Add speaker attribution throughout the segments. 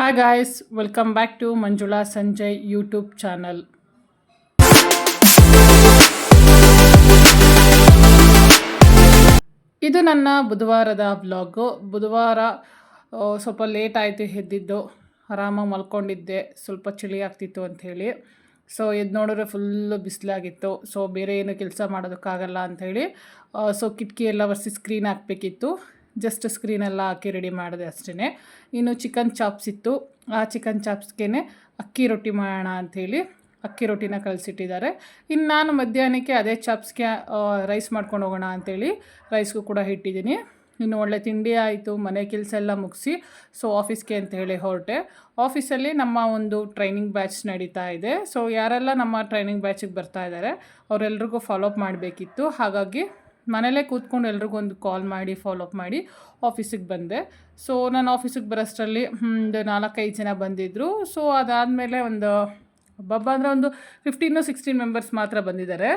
Speaker 1: Hi guys welcome back to Manjula Sanjay YouTube channel ಇದು ನನ್ನ ಬುಧವಾರದ vlog ಬುಧವಾರ ಸ್ವಲ್ಪ ಲೇಟ್ ಆಯಿತು ಎದ್ದಿದ್ದು. ಆರಾಮಾಗಿ ಮಲ್ಕೊಂಡಿದ್ದೆ. ಸ್ವಲ್ಪ ಚಳಿ ಆಗ್ತಿತ್ತು ಅಂಥೇಳಿ ಸೊ ಎದ್ದು ನೋಡಿದ್ರೆ ಫುಲ್ಲು ಬಿಸಿಲಾಗಿತ್ತು. ಸೊ ಬೇರೆ ಏನು ಕೆಲಸ ಮಾಡೋದಕ್ಕಾಗಲ್ಲ ಅಂಥೇಳಿ ಸೊ ಕಿಟಕಿ ಎಲ್ಲ ಒರೆಸಿ ಸ್ಕ್ರೀನ್ ಹಾಕಬೇಕಿತ್ತು. ಜಸ್ಟ್ ಸ್ಕ್ರೀನ್ ಎಲ್ಲ ಹಾಕಿ ರೆಡಿ ಮಾಡಿದೆ ಅಷ್ಟೇ ಇನ್ನು ಚಿಕನ್ ಚಾಪ್ಸ್ ಇತ್ತು. ಆ ಚಿಕನ್ ಚಾಪ್ಸ್ಗೆ ಅಕ್ಕಿ ರೊಟ್ಟಿ ಮಾಡೋಣ ಅಂಥೇಳಿ ಅಕ್ಕಿ ರೊಟ್ಟಿನ ಕಳಿಸಿಟ್ಟಿದ್ದಾರೆ. ಇನ್ನು ನಾನು ಮಧ್ಯಾಹ್ನಕ್ಕೆ ಅದೇ ಚಾಪ್ಸ್ಗೆ ರೈಸ್ ಮಾಡ್ಕೊಂಡು ಹೋಗೋಣ ಅಂಥೇಳಿ ರೈಸ್ಗೂ ಕೂಡ ಇಟ್ಟಿದ್ದೀನಿ. ಇನ್ನು ಒಳ್ಳೆ ತಿಂಡಿ ಆಯಿತು, ಮನೆ ಕೆಲಸ ಎಲ್ಲ ಮುಗಿಸಿ ಸೊ ಆಫೀಸ್ಗೆ ಅಂತ ಹೇಳಿ ಹೊರಟೆ. ಆಫೀಸಲ್ಲಿ ನಮ್ಮ ಒಂದು ಟ್ರೈನಿಂಗ್ ಬ್ಯಾಚ್ ನಡೀತಾ ಇದೆ. ಸೊ ಯಾರೆಲ್ಲ ನಮ್ಮ ಟ್ರೈನಿಂಗ್ ಬ್ಯಾಚಿಗೆ ಬರ್ತಾ ಇದ್ದಾರೆ, ಅವರೆಲ್ರಿಗೂ ಫಾಲೋಅಪ್ ಮಾಡಬೇಕಿತ್ತು. ಹಾಗಾಗಿ ಮನೇಲೇ ಕೂತ್ಕೊಂಡು ಎಲ್ರಿಗೂ ಒಂದು ಕಾಲ್ ಮಾಡಿ ಫಾಲೋಅಪ್ ಮಾಡಿ ಆಫೀಸಿಗೆ ಬಂದೆ. ಸೊ ನಾನು ಆಫೀಸಿಗೆ ಬರೋಷ್ಟರಲ್ಲಿ ಒಂದು ನಾಲ್ಕೈದು ಜನ ಬಂದಿದ್ದರು ಸೊ ಅದಾದಮೇಲೆ ಒಂದು ಹಬ್ಬ ಅಂದರೆ ಒಂದು ಫಿಫ್ಟೀನು ಸಿಕ್ಸ್ಟೀನ್ ಮೆಂಬರ್ಸ್ ಮಾತ್ರ ಬಂದಿದ್ದಾರೆ.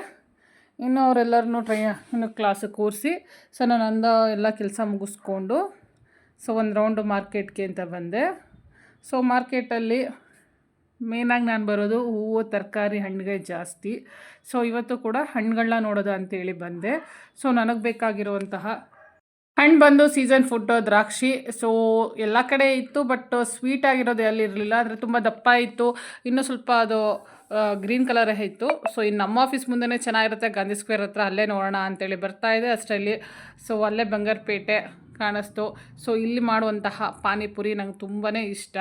Speaker 1: ಇನ್ನು ಅವರೆಲ್ಲರನ್ನೂ ಟ್ರೈ, ಇನ್ನು ಕ್ಲಾಸಿಗೆ ಕೂರಿಸಿ ಸೊ ನಾನು ಅಂದ ಎಲ್ಲ ಕೆಲಸ ಮುಗಿಸ್ಕೊಂಡು ಸೊ ಒಂದು ರೌಂಡು ಮಾರ್ಕೆಟ್ಗೆ ಅಂತ ಬಂದೆ. ಸೊ ಮಾರ್ಕೆಟಲ್ಲಿ ಮೇನಾಗಿ ನಾನು ಬರೋದು ಹೂವು, ತರಕಾರಿ, ಹಣ್ಣುಗಳು ಜಾಸ್ತಿ. ಸೊ, ಇವತ್ತು ಕೂಡ ಹಣ್ಣುಗಳನ್ನ ನೋಡೋದು ಅಂತೇಳಿ ಬಂದೆ. ಸೊ, ನನಗೆ ಬೇಕಾಗಿರುವಂತಹ ಹಣ್ಣು ಬಂದು ಸೀಸನ್ ಫುಡ್ ದ್ರಾಕ್ಷಿ. ಸೊ, ಎಲ್ಲ ಕಡೆ ಇತ್ತು, ಬಟ್ ಸ್ವೀಟ್ ಆಗಿರೋದು ಎಲ್ಲಿ ಇರಲಿಲ್ಲ. ಅಂದರೆ ತುಂಬ ದಪ್ಪ ಇತ್ತು. ಇನ್ನೂ ಸ್ವಲ್ಪ ಅದು ಗ್ರೀನ್ ಕಲರೇ ಇತ್ತು. ಸೊ, ಇನ್ನು ನಮ್ಮ ಆಫೀಸ್ ಮುಂದೆನೇ ಚೆನ್ನಾಗಿರುತ್ತೆ. ಗಾಂಧಿ ಸ್ಕ್ವೇರ್ ಹತ್ರ ಅಲ್ಲೇ ನೋಡೋಣ ಅಂತೇಳಿ ಬರ್ತಾ ಇದೆ ಅಷ್ಟರಲ್ಲಿ. ಸೊ, ಅಲ್ಲೇ ಬಂಗಾರಪೇಟೆ ಕಾಣಿಸ್ತು. ಸೊ ಇಲ್ಲಿ ಮಾಡುವಂತಹ ಪಾನಿಪುರಿ ನಂಗೆ ತುಂಬಾ ಇಷ್ಟ.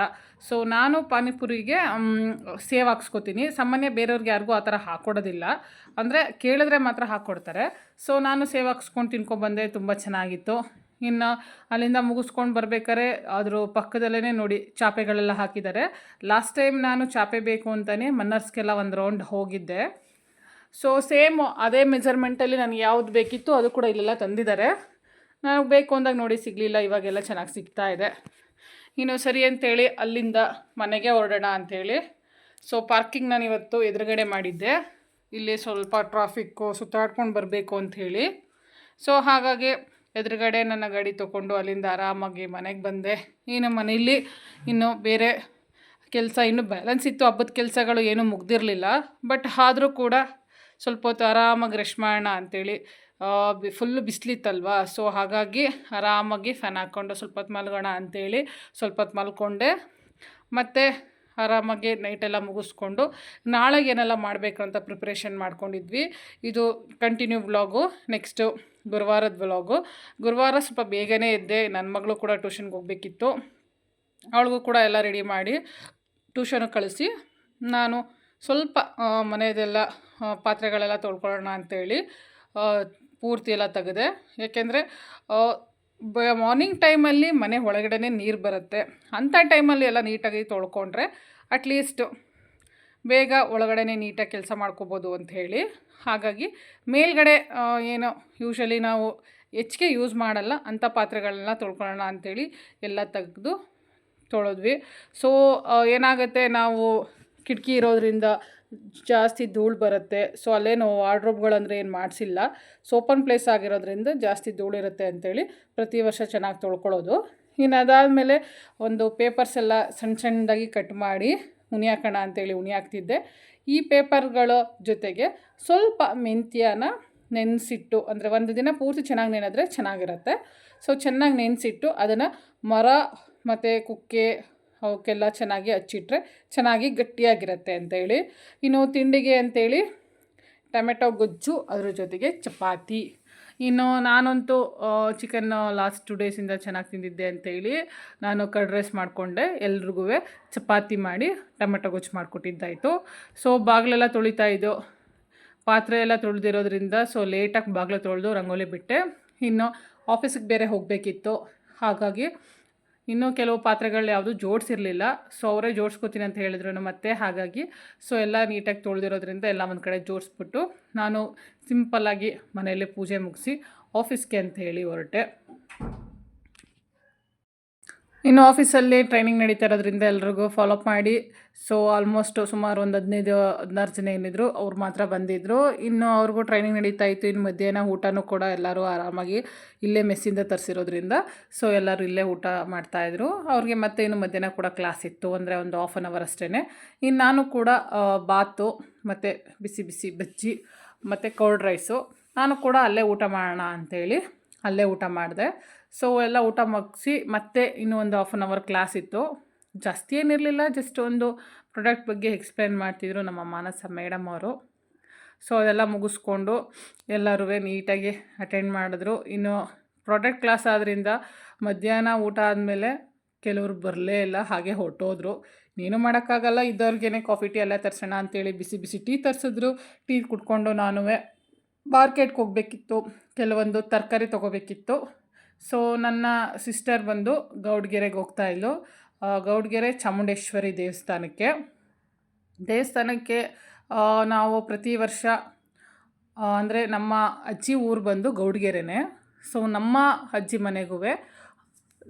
Speaker 1: ಸೊ ನಾನು ಪಾನಿಪುರಿಗೆ ಸೇವ್ ಹಾಕ್ಸ್ಕೊತೀನಿ. ಸಾಮಾನ್ಯ ಬೇರೆಯವ್ರಿಗೆ ಯಾರಿಗೂ ಆ ಥರ ಹಾಕ್ಕೊಡೋದಿಲ್ಲ ಅಂದರೆ ಕೇಳಿದ್ರೆ ಮಾತ್ರ ಹಾಕ್ಕೊಡ್ತಾರೆ ಸೊ ನಾನು ಸೇವ್ ಹಾಕ್ಸ್ಕೊಂಡು ತಿನ್ಕೊಂಡ್ಬಂದೆ ತುಂಬ ಚೆನ್ನಾಗಿತ್ತು. ಇನ್ನು ಅಲ್ಲಿಂದ ಮುಗಿಸ್ಕೊಂಡು ಬರ್ಬೇಕಾದ್ರೆ ಅದ್ರ ಪಕ್ಕದಲ್ಲೇ ನೋಡಿ ಚಾಪೆಗಳೆಲ್ಲ ಹಾಕಿದ್ದಾರೆ. ಲಾಸ್ಟ್ ಟೈಮ್ ನಾನು ಚಾಪೆ ಬೇಕು ಅಂತಲೇ ಮನ್ನರ್ಸ್ಗೆಲ್ಲ ಒಂದು ರೌಂಡ್ ಹೋಗಿದ್ದೆ. ಸೊ ಸೇಮ್ ಅದೇ ಮೆಜರ್ಮೆಂಟಲ್ಲಿ ನನಗೆ ಯಾವ್ದು ಬೇಕಿತ್ತು ಅದು ಕೂಡ ಇಲ್ಲೆಲ್ಲ ತಂದಿದ್ದಾರೆ. ನನಗೆ ಬೇಕು ಅಂದಾಗ ನೋಡಿ ಸಿಗಲಿಲ್ಲ, ಇವಾಗೆಲ್ಲ ಚೆನ್ನಾಗಿ ಸಿಗ್ತಾ ಇದೆ. ಇನ್ನು ಸರಿ ಅಂತೇಳಿ ಅಲ್ಲಿಂದ ಮನೆಗೆ ಹೊರಡೋಣ ಅಂಥೇಳಿ ಸೊ ಪಾರ್ಕಿಂಗ್ ನಾನು ಇವತ್ತು ಎದುರುಗಡೆ ಮಾಡಿದ್ದೆ. ಇಲ್ಲಿ ಸ್ವಲ್ಪ ಟ್ರಾಫಿಕ್ಕು ಸುತ್ತಾಡ್ಕೊಂಡು ಬರಬೇಕು ಅಂಥೇಳಿ ಸೊ ಹಾಗಾಗಿ ಎದುರುಗಡೆ ನನ್ನ ಗಾಡಿ ತೊಗೊಂಡು ಅಲ್ಲಿಂದ ಆರಾಮಾಗಿ ಮನೆಗೆ ಬಂದೆ. ಇನ್ನು ಮನೆಯಲ್ಲಿ ಇನ್ನು ಬೇರೆ ಕೆಲಸ, ಇನ್ನೂ ಬ್ಯಾಲೆನ್ಸ್ ಇತ್ತು, ಹಬ್ಬದ ಕೆಲಸಗಳು ಏನೂ ಮುಗ್ದಿರಲಿಲ್ಲ. ಬಟ್ ಆದರೂ ಕೂಡ ಸ್ವಲ್ಪ ಹೊತ್ತು ಆರಾಮಾಗಿ ರೆಸ್ಟ್ ಮಾಡೋಣ ಅಂಥೇಳಿ ಫುಲ್ ಬಿಸಿಲಿತ್ತಲ್ವ? ಸೊ ಹಾಗಾಗಿ ಆರಾಮಾಗಿ ಫ್ಯಾನ್ ಹಾಕ್ಕೊಂಡು ಸ್ವಲ್ಪ ಹೊತ್ತು ಮಲ್ಗೋಣ ಅಂಥೇಳಿ ಸ್ವಲ್ಪ ಹೊತ್ತು ಮಲ್ಕೊಂಡೆ. ಮತ್ತು ಆರಾಮಾಗಿ ನೈಟೆಲ್ಲ ಮುಗಿಸ್ಕೊಂಡು ನಾಳೆಗೆ ಏನೆಲ್ಲ ಮಾಡಬೇಕು ಅಂತ ಪ್ರಿಪ್ರೇಷನ್ ಮಾಡ್ಕೊಂಡಿದ್ವಿ. ಇದು ಕಂಟಿನ್ಯೂ ಬ್ಲಾಗು ನೆಕ್ಸ್ಟು ಗುರುವಾರದ ಬ್ಲಾಗು ಗುರುವಾರ ಸ್ವಲ್ಪ ಬೇಗನೆ ಇದ್ದೆ ನನ್ನ ಮಗಳು ಕೂಡ ಟ್ಯೂಷನ್ಗೆ ಹೋಗಬೇಕಿತ್ತು. ಅವಳಿಗೂ ಕೂಡ ಎಲ್ಲ ರೆಡಿ ಮಾಡಿ ಟ್ಯೂಷನ್ಗೆ ಕಳಿಸಿ, ನಾನು ಸ್ವಲ್ಪ ಮನೆಯದೆಲ್ಲ ಪಾತ್ರೆಗಳೆಲ್ಲ ತೊಳ್ಕೊಳ್ಳೋಣ ಅಂತೇಳಿ ಪೂರ್ತಿ ಎಲ್ಲ ತೆಗೆದೆ. ಏಕೆಂದರೆ ಬ ಮಾರ್ನಿಂಗ್ ಟೈಮಲ್ಲಿ ಮನೆ ಒಳಗಡೆನೇ ನೀರು ಬರುತ್ತೆ. ಅಂಥ ಟೈಮಲ್ಲಿ ಎಲ್ಲ ನೀಟಾಗಿ ತೊಳ್ಕೊಂಡ್ರೆ ಅಟ್ಲೀಸ್ಟ್ ಬೇಗ ಒಳಗಡೆ ನೀಟಾಗಿ ಕೆಲಸ ಮಾಡ್ಕೋಬೋದು ಅಂತ ಹೇಳಿ ಹಾಗಾಗಿ ಮೇಲ್ಗಡೆ ಏನು ಯೂಶಲಿ ನಾವು ಹೆಚ್ಚಿಗೆ ಯೂಸ್ ಮಾಡಲ್ಲ, ಅಂಥ ಪಾತ್ರೆಗಳನ್ನ ತೊಳ್ಕೊಳ್ಳೋಣ ಅಂಥೇಳಿ ಎಲ್ಲ ತೆಗೆದು ತೊಳೆದ್ವಿ. ಸೊ ಏನಾಗುತ್ತೆ, ನಾವು ಕಿಟಕಿ ಇರೋದ್ರಿಂದ ಜಾಸ್ತಿ ಧೂಳು ಬರುತ್ತೆ. ಸೊ ಅಲ್ಲೇನು ವಾರ್ಡ್ರೋಬ್ಗಳಂದರೆ ಏನು ಮಾಡಿಸಿಲ್ಲ. ಸೋಪನ್ ಪ್ಲೇಸ್ ಆಗಿರೋದ್ರಿಂದ ಜಾಸ್ತಿ ಧೂಳಿರುತ್ತೆ ಅಂಥೇಳಿ ಪ್ರತಿ ವರ್ಷ ಚೆನ್ನಾಗಿ ತೊಳ್ಕೊಳ್ಳೋದು. ಇನ್ನು ಅದಾದಮೇಲೆ ಒಂದು ಪೇಪರ್ಸ್ ಎಲ್ಲ ಸಣ್ಣ ಸಣ್ಣದಾಗಿ ಕಟ್ ಮಾಡಿ ಉಣಿ ಹಾಕೋಣ ಅಂತೇಳಿ ಉಣಿ ಹಾಕ್ತಿದ್ದೆ ಈ ಪೇಪರ್ಗಳ ಜೊತೆಗೆ ಸ್ವಲ್ಪ ಮೆಂತ್ಯನ ನೆನೆಸಿಟ್ಟು, ಅಂದರೆ ಒಂದು ದಿನ ಪೂರ್ತಿ ಚೆನ್ನಾಗಿ ನೆನೆದ್ರೆ ಚೆನ್ನಾಗಿರುತ್ತೆ. ಸೊ ಚೆನ್ನಾಗಿ ನೆನೆಸಿಟ್ಟು ಅದನ್ನು ಮರ ಮತ್ತು ಕುಕ್ಕೆ ಅವಕ್ಕೆಲ್ಲ ಚೆನ್ನಾಗಿ ಹಚ್ಚಿಟ್ರೆ ಚೆನ್ನಾಗಿ ಗಟ್ಟಿಯಾಗಿರುತ್ತೆ ಅಂತೇಳಿ. ಇನ್ನು ತಿಂಡಿಗೆ ಅಂತೇಳಿ ಟೊಮೆಟೊ ಗೊಜ್ಜು, ಅದ್ರ ಜೊತೆಗೆ ಚಪಾತಿ. ಇನ್ನು ನಾನಂತೂ ಚಿಕನ್ ಲಾಸ್ಟ್ ಟು ಡೇಸಿಂದ ಚೆನ್ನಾಗಿ ತಿಂದಿದ್ದೆ ಅಂತೇಳಿ ನಾನು ಕರ್ಡ್ ರೈಸ್ ಮಾಡಿಕೊಂಡೆ. ಎಲ್ರಿಗೂ ಚಪಾತಿ ಮಾಡಿ ಟೊಮೆಟೊ ಗೊಜ್ಜು ಮಾಡಿಕೊಟ್ಟಿದ್ದಾಯಿತು. ಸೊ ಬಾಗಿಲೆಲ್ಲ ತೊಳಿತಾ ಇದ್ದೋ, ಪಾತ್ರೆ ಎಲ್ಲ ತೊಳೆದಿರೋದ್ರಿಂದ ಸೊ ಲೇಟಾಗಿ ಬಾಗಿಲು ತೊಳೆದು ರಂಗೋಲಿ ಬಿಟ್ಟೆ. ಇನ್ನು ಆಫೀಸಿಗೆ ಬೇರೆ ಹೋಗಬೇಕಿತ್ತು. ಹಾಗಾಗಿ ಇನ್ನೂ ಕೆಲವು ಪಾತ್ರೆಗಳು ಯಾವುದು ಜೋಡಿಸಿರಲಿಲ್ಲ. ಸೊ ಅವರೇ ಜೋಡಿಸ್ಕೋತೀನಿ ಅಂತ ಹೇಳಿದ್ರು ಮತ್ತೆ ಹಾಗಾಗಿ ಸೊ ಎಲ್ಲ ನೀಟಾಗಿ ತೊಳೆದಿರೋದ್ರಿಂದ ಎಲ್ಲ ಒಂದು ಕಡೆ ಜೋಡಿಸ್ಬಿಟ್ಟು ನಾನು ಸಿಂಪಲ್ಲಾಗಿ ಮನೆಯಲ್ಲೇ ಪೂಜೆ ಮುಗಿಸಿ ಆಫೀಸ್ಗೆ ಅಂತ ಹೇಳಿ ಹೊರಟೆ. ಇನ್ನು ಆಫೀಸಲ್ಲಿ ಟ್ರೈನಿಂಗ್ ನಡೀತಾ ಇರೋದ್ರಿಂದ ಎಲ್ರಿಗೂ ಫಾಲೋಅಪ್ ಮಾಡಿ. ಸೊ ಆಲ್ಮೋಸ್ಟ್ ಸುಮಾರು ಒಂದು ಹದಿನೈದು, ಹದಿನಾರು ಜನ ಏನಿದ್ರು, ಅವ್ರು ಮಾತ್ರ ಬಂದಿದ್ದರು ಇನ್ನು ಅವ್ರಿಗೂ ಟ್ರೈನಿಂಗ್ ನಡೀತಾ ಇತ್ತು. ಇನ್ನು ಮಧ್ಯಾಹ್ನ ಊಟನೂ ಕೂಡ ಎಲ್ಲರೂ ಆರಾಮಾಗಿ ಇಲ್ಲೇ ಮೆಸ್ಸಿಂದ ತರಿಸಿರೋದ್ರಿಂದ. ಸೊ ಎಲ್ಲರೂ ಇಲ್ಲೇ ಊಟ ಮಾಡ್ತಾಯಿದ್ರು ಅವ್ರಿಗೆ ಮತ್ತೆ ಇನ್ನು ಮಧ್ಯಾಹ್ನ ಕೂಡ ಕ್ಲಾಸ್ ಇತ್ತು. ಅಂದರೆ ಒಂದು ಹಾಫ್ ಆನ್ ಅವರ್ ಅಷ್ಟೇ ಇನ್ನು ನಾನು ಕೂಡ ಬಾತು, ಮತ್ತು ಬಿಸಿ ಬಿಸಿ ಬಜ್ಜಿ, ಮತ್ತು ಕೋಲ್ಡ್ ರೈಸು ನಾನು ಕೂಡ ಅಲ್ಲೇ ಊಟ ಮಾಡೋಣ ಅಂಥೇಳಿ ಅಲ್ಲೇ ಊಟ ಮಾಡಿದೆ. ಸೊ ಎಲ್ಲ ಊಟ ಮುಗಿಸಿ ಮತ್ತೆ ಇನ್ನೂ ಒಂದು ಹಾಫ್ ಆನ್ ಅವರ್ ಕ್ಲಾಸ್ ಇತ್ತು. ಜಾಸ್ತಿ ಏನಿರಲಿಲ್ಲ ಜಸ್ಟ್ ಒಂದು ಪ್ರಾಡಕ್ಟ್ ಬಗ್ಗೆ ಎಕ್ಸ್ಪ್ಲೇನ್ ಮಾಡ್ತಿದ್ರು ನಮ್ಮ ಮಾನಸ ಮೇಡಮ್ ಅವರು. ಸೊ ಅದೆಲ್ಲ ಮುಗಿಸ್ಕೊಂಡು ಎಲ್ಲರೂ ನೀಟಾಗಿ ಅಟೆಂಡ್ ಮಾಡಿದ್ರು. ಇನ್ನು ಪ್ರಾಡಕ್ಟ್ ಕ್ಲಾಸ್ ಆದ್ದರಿಂದ ಮಧ್ಯಾಹ್ನ ಊಟ ಆದಮೇಲೆ ಕೆಲವರು ಬರಲೇ ಇಲ್ಲ, ಹಾಗೆ ಹೊಟ್ಟೋದ್ರು ನೀನು ಮಾಡೋಕ್ಕಾಗಲ್ಲ, ಇದ್ದವ್ರಿಗೇನೆ ಕಾಫಿ ಟೀ ಎಲ್ಲ ತರಿಸೋಣ ಅಂತೇಳಿ ಬಿಸಿ ಬಿಸಿ ಟೀ ತರಿಸಿದ್ರು. ಟೀ ಕುಡ್ಕೊಂಡು ನಾನು ಮಾರ್ಕೆಟ್ಗೆ ಹೋಗಬೇಕಿತ್ತು. ಕೆಲವೊಂದು ತರಕಾರಿ ತೊಗೋಬೇಕಿತ್ತು. ಸೊ ನನ್ನ ಸಿಸ್ಟರ್ ಬಂದು ಗೌಡ್ಗೆರೆಗೆ ಹೋಗ್ತಾ ಇದ್ಲು. ಆ, ಗೌಡ್ಗೆರೆ ಚಾಮುಂಡೇಶ್ವರಿ ದೇವಸ್ಥಾನಕ್ಕೆ. ದೇವಸ್ಥಾನಕ್ಕೆ ನಾವು ಪ್ರತಿ ವರ್ಷ ಅಂದರೆ ನಮ್ಮ ಅಜ್ಜಿ ಊರು ಬಂದು ಗೌಡ್ಗೆರೆನೇ. ಸೊ ನಮ್ಮ ಅಜ್ಜಿ ಮನೆಗೂ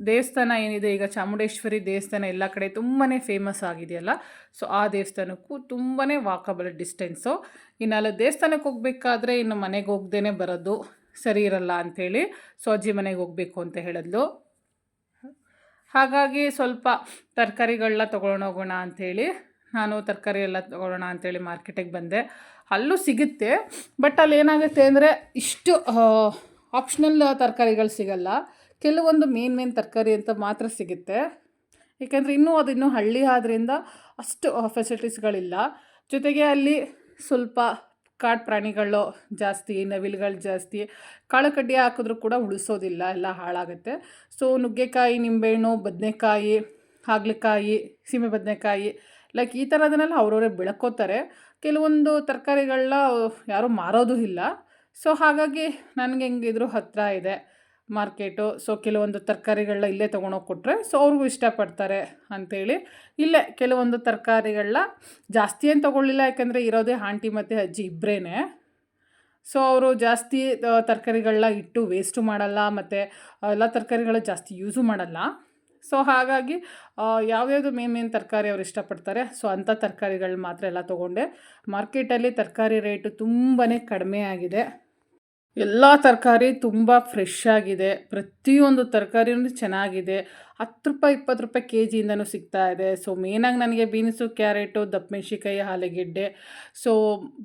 Speaker 1: ದೇವಸ್ಥಾನ ಏನಿದೆ ಈಗ ಚಾಮುಂಡೇಶ್ವರಿ ದೇವಸ್ಥಾನ ಎಲ್ಲ ಕಡೆ ತುಂಬಾ ಫೇಮಸ್ ಆಗಿದೆಯಲ್ಲ. ಸೊ ಆ ದೇವಸ್ಥಾನಕ್ಕೂ ತುಂಬಾ ವಾಕಬಲ್ ಡಿಸ್ಟೆನ್ಸು ಇನ್ನು ಅಲ್ಲಿ ದೇವಸ್ಥಾನಕ್ಕೆ ಹೋಗಬೇಕಾದ್ರೆ ಇನ್ನು ಮನೆಗೆ ಹೋಗ್ದೇ ಬರೋದು. ಸರಿ ಇರಲ್ಲ ಅಂಥೇಳಿ ಸೊ ಅಜ್ಜಿ ಮನೆಗೆ ಹೋಗಬೇಕು ಅಂತ ಹೇಳಿದ್ಲು. ಹಾಗಾಗಿ ಸ್ವಲ್ಪ ತರಕಾರಿಗಳನ್ನ ಹೋಗೋಣ ಅಂಥೇಳಿ, ನಾನು ತರಕಾರಿ ಎಲ್ಲ ತೊಗೊಳ್ಳೋಣ ಅಂಥೇಳಿ ಮಾರ್ಕೆಟಿಗೆ ಬಂದೆ. ಅಲ್ಲೂ ಸಿಗುತ್ತೆ, ಬಟ್ ಅಲ್ಲಿ ಏನಾಗುತ್ತೆ ಅಂದರೆ ಇಷ್ಟು ಆಪ್ಷನಲ್ ತರಕಾರಿಗಳು ಸಿಗಲ್ಲ. ಕೆಲವೊಂದು ಮೇನ್ ಮೇನ್ ತರಕಾರಿ ಅಂತ ಮಾತ್ರ ಸಿಗುತ್ತೆ. ಏಕೆಂದರೆ ಇನ್ನೂ ಅದು ಇನ್ನೂ ಹಳ್ಳಿ ಆದ್ದರಿಂದ ಅಷ್ಟು ಫೆಸಿಲಿಟೀಸ್ಗಳಿಲ್ಲ ಜೊತೆಗೆ ಅಲ್ಲಿ ಸ್ವಲ್ಪ ಕಾಡು ಪ್ರಾಣಿಗಳು ಜಾಸ್ತಿ, ನವಿಲುಗಳು ಜಾಸ್ತಿ ಕಾಳು ಕಡ್ಡಿ ಹಾಕಿದ್ರೂ ಕೂಡ ಉಳಿಸೋದಿಲ್ಲ, ಎಲ್ಲ ಹಾಳಾಗುತ್ತೆ. ಸೊ ನುಗ್ಗೆಕಾಯಿ, ನಿಂಬೆಹಣ್ಣು, ಬದನೆಕಾಯಿ, ಹಾಗಲಕಾಯಿ, ಸೀಮೆ ಬದನೆಕಾಯಿ ಲೈಕ್ ಈ ಥರದನ್ನೆಲ್ಲ ಅವರವರೇ ಬೆಳ್ಕೋತಾರೆ. ಕೆಲವೊಂದು ತರಕಾರಿಗಳನ್ನ ಯಾರೂ ಮಾರೋದು ಇಲ್ಲ. ಸೊ ಹಾಗಾಗಿ ನನಗೆ ಹೆಂಗಿದ್ರು ಹತ್ತಿರ ಇದೆ. ಮಾರ್ಕೆಟು, ಸೊ ಕೆಲವೊಂದು ತರಕಾರಿಗಳನ್ನ ಇಲ್ಲೇ ತೊಗೊಂಡೋಗಿ ಕೊಟ್ಟರೆ ಸೊ ಅವ್ರಿಗೂ ಇಷ್ಟಪಡ್ತಾರೆ ಅಂಥೇಳಿ ಇಲ್ಲೇ ಕೆಲವೊಂದು ತರಕಾರಿಗಳನ್ನ ಜಾಸ್ತಿ ಏನು ತೊಗೊಳ್ಳಿಲ್ಲ, ಯಾಕಂದರೆ ಇರೋದೇ ಆಂಟಿ ಮತ್ತು ಅಜ್ಜಿ ಇಬ್ಬರೇ ಸೊ ಅವರು ಜಾಸ್ತಿ ತರಕಾರಿಗಳನ್ನ ಇಟ್ಟು ವೇಸ್ಟು ಮಾಡಲ್ಲ, ಮತ್ತು ಎಲ್ಲ ತರಕಾರಿಗಳು ಜಾಸ್ತಿ ಯೂಸು ಮಾಡಲ್ಲ. ಸೊ ಹಾಗಾಗಿ ಯಾವ್ಯಾವುದು ಮೇನ್ ಮೇನ್ ತರಕಾರಿ ಅವ್ರು ಇಷ್ಟಪಡ್ತಾರೆ, ಸೊ ಅಂಥ ತರಕಾರಿಗಳು ಮಾತ್ರ ಎಲ್ಲ ತೊಗೊಂಡೆ. ಮಾರ್ಕೆಟಲ್ಲಿ ತರಕಾರಿ ರೇಟು ತುಂಬಾ ಕಡಿಮೆ ಆಗಿದೆ. ಎಲ್ಲ ತರಕಾರಿ ತುಂಬ ಫ್ರೆಶ್ ಆಗಿದೆ. ಪ್ರತಿಯೊಂದು ತರಕಾರಿನೂ ಚೆನ್ನಾಗಿದೆ. ಹತ್ತು ರೂಪಾಯಿ, ಇಪ್ಪತ್ತು ರೂಪಾಯಿ ಕೆ ಜಿಯಿಂದನೂ ಸಿಗ್ತಾ ಇದೆ. ಸೊ ಮೇನಾಗಿ ನನಗೆ ಬೀನ್ಸು, ಕ್ಯಾರೆಟು ದಪ್ಪಮೆಣ್ಸಿಕಾಯಿ ಆಲೂಗೆಡ್ಡೆ ಸೊ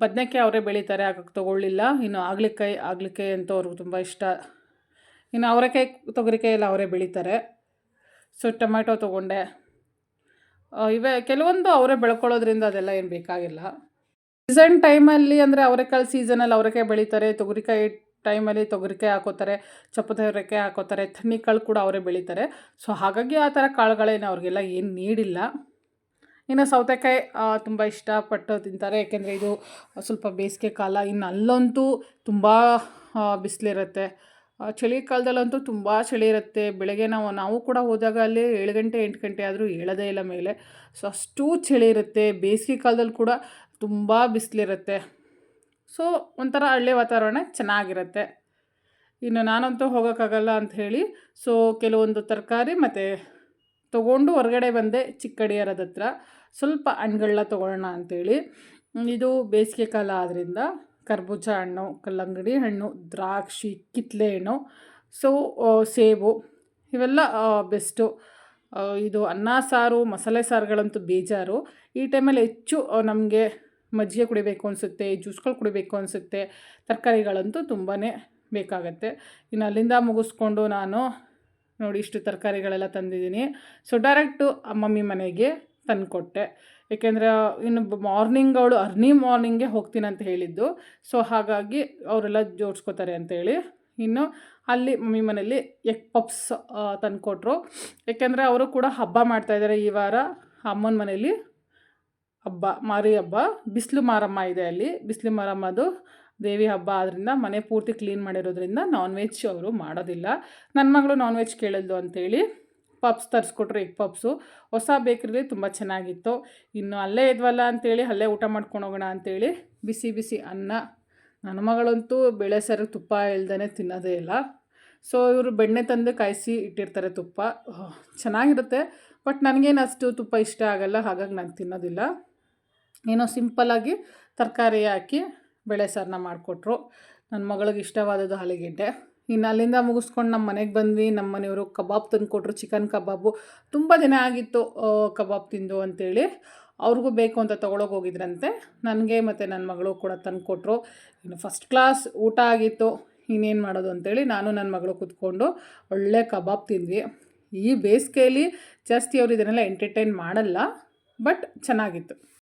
Speaker 1: ಬದನೆಕಾಯಿ ಅವರೇ ಬೆಳೀತಾರೆ, ಹಾಗಾಗಿ ತೊಗೊಳ್ಳಿಲ್ಲ. ಇನ್ನು ಆಗ್ಲಿಕಾಯಿ ಆಗ್ಲಿಕಾಯಿ ಅಂತೂ ಅವ್ರಿಗೆ ತುಂಬ ಇಷ್ಟ. ಇನ್ನು ಅವರೆಕಾಯಿ ತೊಗರಿಕಾಯಿ ಎಲ್ಲ ಅವರೇ ಬೆಳೀತಾರೆ. ಸೊ ಟೊಮ್ಯಾಟೊ ತೊಗೊಂಡೆ. ಇವೆ ಇವೇ ಕೆಲವೊಂದು ಅವರೇ ಬೆಳ್ಕೊಳ್ಳೋದ್ರಿಂದ ಅದೆಲ್ಲ ಏನು ಬೇಕಾಗಿಲ್ಲ. ಸೀಸನ್ ಟೈಮಲ್ಲಿ ಅಂದರೆ ಅವರೆಕಾಳು ಸೀಸನಲ್ಲಿ ಅವರೆಕಾಯಿ ಬೆಳೀತಾರೆ. ತೊಗರಿಕಾಯಿ ಟೈಮಲ್ಲಿ ತೊಗರಿಕೆ ಹಾಕೋತಾರೆ ಚಪ್ಪತೊಗರಿಕೆ ಹಾಕೋತಾರೆ ಥಣ್ಣಿ ಕಾಳು ಕೂಡ ಅವರೇ ಬೆಳೀತಾರೆ. ಸೊ ಹಾಗಾಗಿ ಆ ಥರ ಕಾಳುಗಳೇನು ಅವ್ರಿಗೆಲ್ಲ ಏನು ನೀಡಿಲ್ಲ. ಇನ್ನು ಸೌತೆಕಾಯಿ ತುಂಬ ಇಷ್ಟಪಟ್ಟು ತಿಂತಾರೆ. ಯಾಕೆಂದರೆ ಇದು ಸ್ವಲ್ಪ ಬೇಸಿಗೆ ಕಾಲ, ಇನ್ನು ಅಲ್ಲಂತೂ ತುಂಬ ಬಿಸಿಲಿರುತ್ತೆ. ಚಳಿಗಾಲದಲ್ಲಂತೂ ತುಂಬ ಚಳಿ ಇರುತ್ತೆ. ಬೆಳಗ್ಗೆ ನಾವು ನಾವು ಕೂಡ ಹೋದಾಗ ಅಲ್ಲಿ ಏಳು ಗಂಟೆ, ಎಂಟು ಗಂಟೆ ಆದರೂ ಹೇಳೋದೇ ಇಲ್ಲ ಮೇಲೆ. ಸೊ ಅಷ್ಟು ಚಳಿ ಇರುತ್ತೆ. ಬೇಸಿಗೆ ಕಾಲದಲ್ಲಿ ಕೂಡ ತುಂಬ ಬಿಸಿಲಿರುತ್ತೆ. ಸೊ ಒಂಥರ ಹಳ್ಳಿ ವಾತಾವರಣ ಚೆನ್ನಾಗಿರುತ್ತೆ. ಇನ್ನು ನಾನಂತೂ ಹೋಗೋಕ್ಕಾಗಲ್ಲ ಅಂತ ಹೇಳಿ ಸೊ ಕೆಲವೊಂದು ತರಕಾರಿ ಮತ್ತು ತೊಗೊಂಡು ಹೊರಗಡೆ ಬಂದೆ ಚಿಕ್ಕಡಿಯರದ ಹತ್ರ. ಸ್ವಲ್ಪ ಹಣ್ಗಳನ್ನ ತೊಗೊಳ್ಳೋಣ ಅಂಥೇಳಿ ಇದು ಬೇಸಿಗೆ ಕಾಲ ಆದ್ದರಿಂದ ಕರ್ಬೂಜ ಹಣ್ಣು, ಕಲ್ಲಂಗಡಿ ಹಣ್ಣು, ದ್ರಾಕ್ಷಿ ಕಿತ್ತಳೆ ಹಣ್ಣು ಸೊ ಸೇಬು ಇವೆಲ್ಲ ಬೆಸ್ಟು ಇದು ಅನ್ನ ಸಾರು, ಮಸಾಲೆ ಸಾರುಗಳಂತೂ ಬೇಜಾರು. ಈ ಟೈಮಲ್ಲಿ ಹೆಚ್ಚು ನಮಗೆ ಮಜ್ಜಿಗೆ ಕುಡಿಬೇಕು ಅನಿಸುತ್ತೆ, ಜ್ಯೂಸ್ಗಳು ಕುಡಿಬೇಕು ಅನಿಸುತ್ತೆ, ತರಕಾರಿಗಳಂತೂ ತುಂಬಾ ಬೇಕಾಗತ್ತೆ. ಇನ್ನು ಅಲ್ಲಿಂದ ಮುಗಿಸ್ಕೊಂಡು ನಾನು ನೋಡಿ ಇಷ್ಟು ತರಕಾರಿಗಳೆಲ್ಲ ತಂದಿದ್ದೀನಿ. ಸೊ ಡೈರೆಕ್ಟು ಮಮ್ಮಿ ಮನೆಗೆ ತಂದುಕೊಟ್ಟೆ. ಏಕೆಂದರೆ, ಇನ್ನು ಮಾರ್ನಿಂಗ್ ಅವಳು ಅರ್ನಿ ಮಾರ್ನಿಂಗೇ ಹೋಗ್ತೀನಿ ಅಂತ ಹೇಳಿದ್ದು. ಸೊ ಹಾಗಾಗಿ ಅವರೆಲ್ಲ ಜೋಡಿಸ್ಕೋತಾರೆ ಅಂತೇಳಿ ಇನ್ನು ಅಲ್ಲಿ ಮಮ್ಮಿ ಮನೇಲಿ ಎಗ್ ಪಪ್ಸ್ ತಂದುಕೊಟ್ರು. ಏಕೆಂದರೆ, ಅವರು ಕೂಡ ಹಬ್ಬ ಮಾಡ್ತಾಯಿದ್ದಾರೆ ಈ ವಾರ. ಅಮ್ಮನ ಮನೇಲಿ ಹಬ್ಬ, ಮಾರಿ ಹಬ್ಬ, ಬಿಸಿಲು ಮಾರಮ್ಮ ಇದೆ ಅಲ್ಲಿ. ಬಿಸಿಲು ಮಾರಮ್ಮದು ದೇವಿ ಹಬ್ಬ ಆದ್ದರಿಂದ ಮನೆ ಪೂರ್ತಿ ಕ್ಲೀನ್ ಮಾಡಿರೋದ್ರಿಂದ ನಾನ್ ವೆಜ್ ಅವರು ಮಾಡೋದಿಲ್ಲ. ನನ್ನ ಮಗಳು ನಾನ್ ವೆಜ್ ಕೇಳಿದ್ಲು ಅಂತೇಳಿ ಪಪ್ಸ್ ತರಿಸ್ಕೊಟ್ರು ಎಗ್ ಪಪ್ಸು ಹೊಸ ಬೇಕ್ರಿಲಿ ತುಂಬ ಚೆನ್ನಾಗಿತ್ತು. ಇನ್ನು ಅಲ್ಲೇ ಇದ್ವಲ್ಲ ಅಂತೇಳಿ ಅಲ್ಲೇ ಊಟ ಮಾಡ್ಕೊಂಡು ಹೋಗೋಣ ಅಂತೇಳಿ ಬಿಸಿ ಬಿಸಿ ಅನ್ನ. ನನ್ನ ಮಗಳಂತೂ ಬೆಳೆ ಸರಿ ತುಪ್ಪ ಇಲ್ದೇ ತಿನ್ನೋದೇ ಇಲ್ಲ. ಸೊ ಇವರು ಬೆಣ್ಣೆ ತಂದು ಕಾಯಿಸಿ ಇಟ್ಟಿರ್ತಾರೆ ತುಪ್ಪ. ಚೆನ್ನಾಗಿರುತ್ತೆ. ಬಟ್ ನನಗೇನು ಅಷ್ಟು ತುಪ್ಪ ಇಷ್ಟ ಆಗಲ್ಲ, ಹಾಗಾಗಿ ನಾನು ತಿನ್ನೋದಿಲ್ಲ. ಏನೋ ಸಿಂಪಲ್ಲಾಗಿ ತರಕಾರಿ ಹಾಕಿ ಬೇಳೆ ಸಾರನ್ನ ಮಾಡಿಕೊಟ್ರು. ನನ್ನ ಮಗಳಿಗೆ ಇಷ್ಟವಾದದ್ದು ಆಲೂಗೆಡ್ಡೆ ಇನ್ನು ಅಲ್ಲಿಂದ ಮುಗಿಸ್ಕೊಂಡು ನಮ್ಮ ಮನೆಗೆ ಬಂದ್ವಿ. ನಮ್ಮ ಮನೆಯವರು ಕಬಾಬ್ ತಂದುಕೊಟ್ರು, ಚಿಕನ್ ಕಬಾಬು. ತುಂಬ ದಿನ ಆಗಿತ್ತು ಕಬಾಬ್ ತಿಂದು ಅಂತೇಳಿ. ಅವ್ರಿಗೂ ಬೇಕು ಅಂತ ತೊಗೊಳಕ್ಕೆ ಹೋಗಿದ್ರಂತೆ. ನನಗೆ ಮತ್ತು ನನ್ನ ಮಗಳು ಕೂಡ ತಂದುಕೊಟ್ರು. ಇನ್ನು ಫಸ್ಟ್ ಕ್ಲಾಸ್ ಊಟ ಆಗಿತ್ತು. ಇನ್ನೇನು ಮಾಡೋದು ಅಂತೇಳಿ ನಾನು ನನ್ನ ಮಗಳು ಕೂತ್ಕೊಂಡು ಒಳ್ಳೆ ಕಬಾಬ್ ತಿಂದ್ವಿ. ಈ ಬೇಸಿಗೆಯಲ್ಲಿ ಜಾಸ್ತಿ ಅವರು ಇದನ್ನೆಲ್ಲ ಎಂಟರ್ಟೈನ್ ಮಾಡಲ್ಲ ಬಟ್ ಚೆನ್ನಾಗಿತ್ತು.